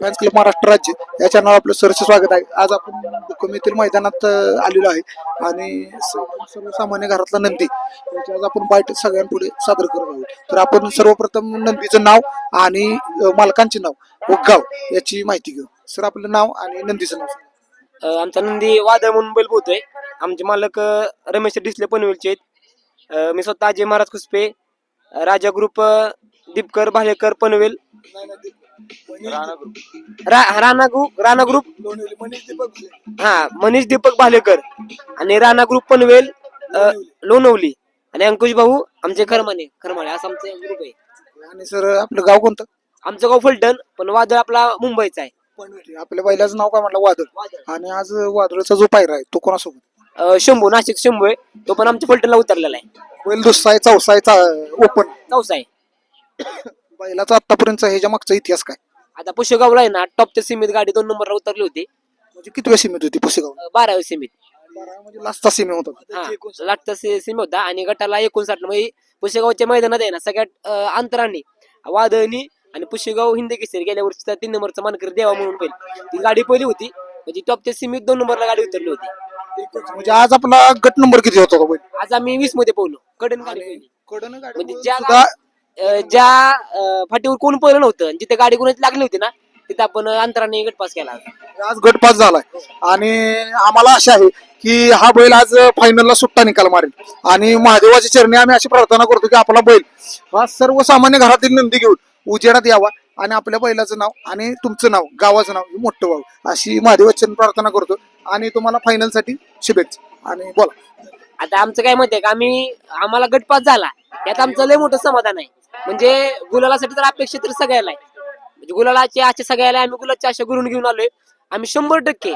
Fans club Maharashtra राज्य या channel आपलं सरचं स्वागत आहे. आज आपण येथील मैदानात आलेलो आहे. आणि सर्वसामान्य घरातला नंदी याची आज आपण बाईट सगळ्यांपुढे सादर करत आहोत. तर आपण सर्वप्रथम नंदीचं नाव आणि मालकांचे नाव व गाव याची माहिती घेऊ. सर आपलं नाव आणि नंदीचं नाव आमचा नंदी वादळ म्हणून बैल बोलतोय. आमचे मालक रमेश डिसले पनवेलचे आहेत. मी स्वतः अजय महाराज कुसपे राजा ग्रुप दीपकर भालेकर पनवेल. रा, राणा ग्रुप राणा ग्रुप हा मनीष दीपक भालेकर आणि राणा ग्रुप पनवेल अ, लोणवली. आणि अंकुश भाऊ आमचे खरमाने खरमाने असं आमचे ग्रुप आहे. आणि सर आपलं गाव कोणतं? आमचं गाव फलटण पण वादळ आपला मुंबईचा आहे. आपल्या बैलाचं नाव काय म्हटलं? वादळ. आणि आज वादळचा जो पायरा आहे तो कोणासोबत? अ, शंभू नाशिक शंभू आहे. तो पण आमच्या फलटणला उतरलेला आहे. बैल दुसरा आहे चौसा आहे ओपन. चौसा आहे. बैलाचा आतापर्यंत ह्याच्या मागचा इतिहास काय? आता पुशेगावला आहे ना टॉपच्या सीमेत गाडी दोन नंबरला उतरली होती. म्हणजे किती वेळ सीमित होती पुसेगाव अं, बाराव्या सीमेत. म्हणजे लास्टचा सीमे होता. हा लाटचा होता आणि गटाला एकोणसाठ म्हणजे पुशेगावच्या मैदानात आहे ना सगळ्यात अं, अंतराने वादळनी आणि पुशेगाव हिंदी केसरी गेल्या वर्षीचा तीन नंबरचा मानकरी देवा म्हणून पहिली ती गाडी पहिली होती. म्हणजे टॉपच्या सीमेत दोन नंबरला गाडी उतरली होती. म्हणजे आज आपला गट नंबर किती होता तो बैल? आज आम्ही वीसमध्ये पोहलो कडन गाडी पहिली. कडनं म्हणजे ज्या सुद्धा अं, ज्या अं, फाटीवर कोण पहिलं नव्हतं आणि जिथे गाडी कोणाची लागली होती ना तिथे आपण अंतराने गट पास केला आज गट पास झालाय. आणि आम्हाला आशा आहे की हा बैल आज फायनलला सुट्टा निकाल मारेल. आणि महादेवाच्या चरणी आम्ही अशी प्रार्थना करतो की आपला बैल हा सर्वसामान्य घरातील नंदी घेऊन उजेडात यावा आणि आपल्या बैलाचं नाव आणि तुमचं नाव गावाचं नाव हे मोठं व्हावं अशी महादेवाच्या चरणी प्रार्थना करतो. आणि तुम्हाला फायनलसाठी शुभेच्छा. आणि बोला. आता आमचं काय आहे का? आम्ही आम्हाला गटपास झाला. यात आमचं लय मोठं समाधान आहे. म्हणजे गुलालासाठी तर अपेक्षा तर सगळ्याला आहे. म्हणजे गुलालाची आशा सगळ्याला आहे. आम्ही गुलाची आशा करून घेऊन आलोय. आम्ही शंभर टक्के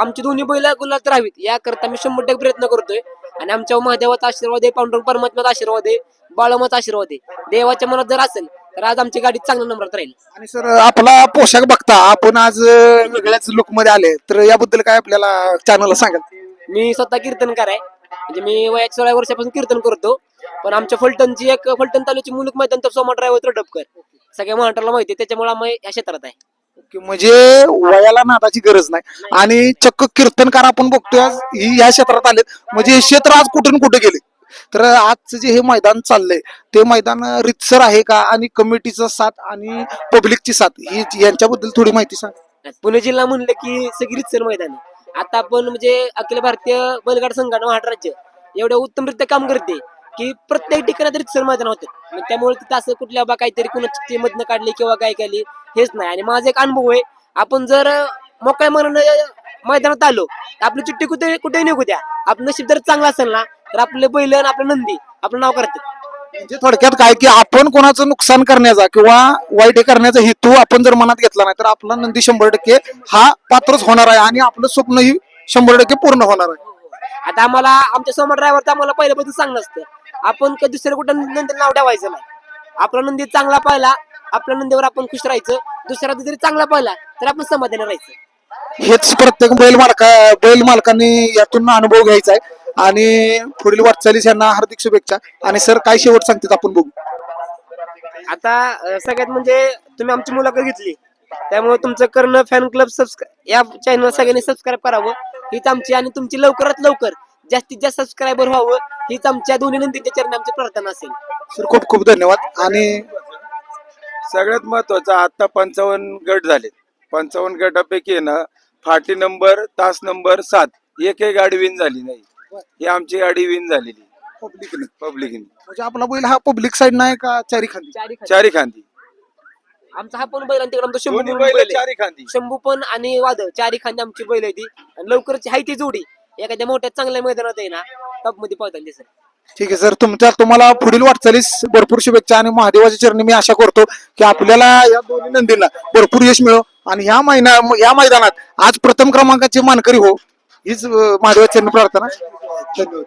आमची दोन्ही बैल गुलात राहावीत याकरता आम्ही शंभर टक्के प्रयत्न करतोय. आणि आमच्या महादेवाचा आशीर्वाद आहे पांडुरंग परमात्म्याचा आशीर्वाद आहे बाळमाचा आशीर्वाद आहे. देवाच्या मनात जर असेल तर आज आमची गाडी चांगल्या नंबरात राहील. आणि सर आपला पोशाख बघता आपण आज वेगळ्याच लुकमध्ये आले तर याबद्दल काय आपल्याला चॅनलला सांगाल? मी स्वतः कीर्तनकार आहे. म्हणजे मी वयाच्या सोळा वर्षापासून कीर्तन करतो. पण आमच्या फलटणची एक फलटण तालुक्याची मुलूक मैदान तर सोमा ड्रायव्हर डबकर. सगळ्या महाराष्ट्राला माहिती त्याच्यामुळे आम्ही या क्षेत्रात आहे. की म्हणजे वयाला नादाची गरज नाही. आणि चक्क कीर्तनकार आपण बघतोय आज ही या क्षेत्रात आले म्हणजे हे क्षेत्र आज कुठून कुठे गेले? तर आजचं जे हे मैदान चाललंय ते मैदान रितसर आहे का? आणि कमिटीचा साथ आणि पब्लिकची साथ ही यांच्याबद्दल थोडी माहिती सांग. पुणे जिल्हा म्हणलं की सगळी रितसर मैदान आहे. आता आपण म्हणजे अखिल भारतीय बैलगाड संघटना महाराष्ट्र राज्य एवढं उत्तमरित्या काम करते. की प्रत्येक ठिकाणी रितसर मैदान होते. त्यामुळे तिथं असं कुठल्या बा काहीतरी कुणाची मधनं काढली किंवा काय केली हेच नाही. आणि माझा एक अनुभव आहे आपण जर मोकळ्या मनानं मैदानात आलो तर आपली चिठ्ठी कुठे कुठे निघू द्या. आपलं नशीब जर चांगलं असेल ना तर आपले बैल आणि आपलं नंदी आपलं नाव करतात. म्हणजे थोडक्यात काय की आपण कोणाचं नुकसान करण्याचा किंवा वाईट हे करण्याचा हेतू आपण जर मनात घेतला नाही तर आपला नंदी शंभर टक्के हा पात्रच होणार आहे आणि आपलं स्वप्नही शंभर टक्के पूर्ण होणार आहे. आता आम्हाला आमच्यासमोर ड्रायव्हर आम्हाला पहिल्यापासून सांगणं असतं. आपण कधी दुसऱ्या कुठं नंदी नाव ठेवायचं नाही. आपला नंदी चांगला पाहिला आपल्या नंदीवर आपण खुश राहायचं दुसऱ्या जरी चांगला पाहिला तर आपण समाधानी राहायचं. हेच प्रत्येक बैल मालका बैल मालकांनी यातून अनुभव घ्यायचा आहे. आणि पुढील वाटचालीस यांना हार्दिक शुभेच्छा. आणि सर काय शेवट सांगतात आपण बघू. आता अं, सगळ्यात म्हणजे तुम्ही आमची मुलाखत घेतली. त्यामुळे तुमचं करणं फॅन क्लब सबस्क्राईब या चॅनल सगळ्यांनी सबस्क्राईब करावं. हीच आमची आणि तुमची लवकरात लवकर जास्तीत जास्त सबस्क्रायबर व्हावं हीच आमच्या दोन्ही नंदीच्या चरणी आमची प्रार्थना असेल. सर खूप खूप धन्यवाद. आणि सगळ्यात महत्वाचं आता पंचावन्न गट झाले पंचावन्न गटापैकी आहे ना फाटी नंबर तास नंबर सात एकही गाडी विन झाली नाही. ही आमची गाडी विन झालेली. पब्लिकने पब्लिकने म्हणजे आपला बैल हा पब्लिक साईड नाही का चारी खाली चारी खांदी. आमचा हा पण बैल आणि तिकडे आमचा शंभू म्हणून बैल बैल आहे. चारी खांदी. शंभू पण आणि वादळ चारी खांदी आमची बैल आहे ती. आणि लवकरच हाय ती जोडी. एखाद्या मोठ्या चांगल्या मैदानात आहे ना टॉपमध्ये पाहताना दिसेल. ठीक आहे सर तुमच्या तुम्हाला पुढील वाटचालीस भरपूर शुभेच्छा आणि महादेवाच्या चरणी मी आशा करतो की आपल्याला या दोन्ही नंदींना भरपूर यश मिळो आणि ह्या महिना या मैदानात आज प्रथम क्रमांकाची मानकरी हो हीच महादेवाच्या चरणी प्रार्थना. धन्यवाद.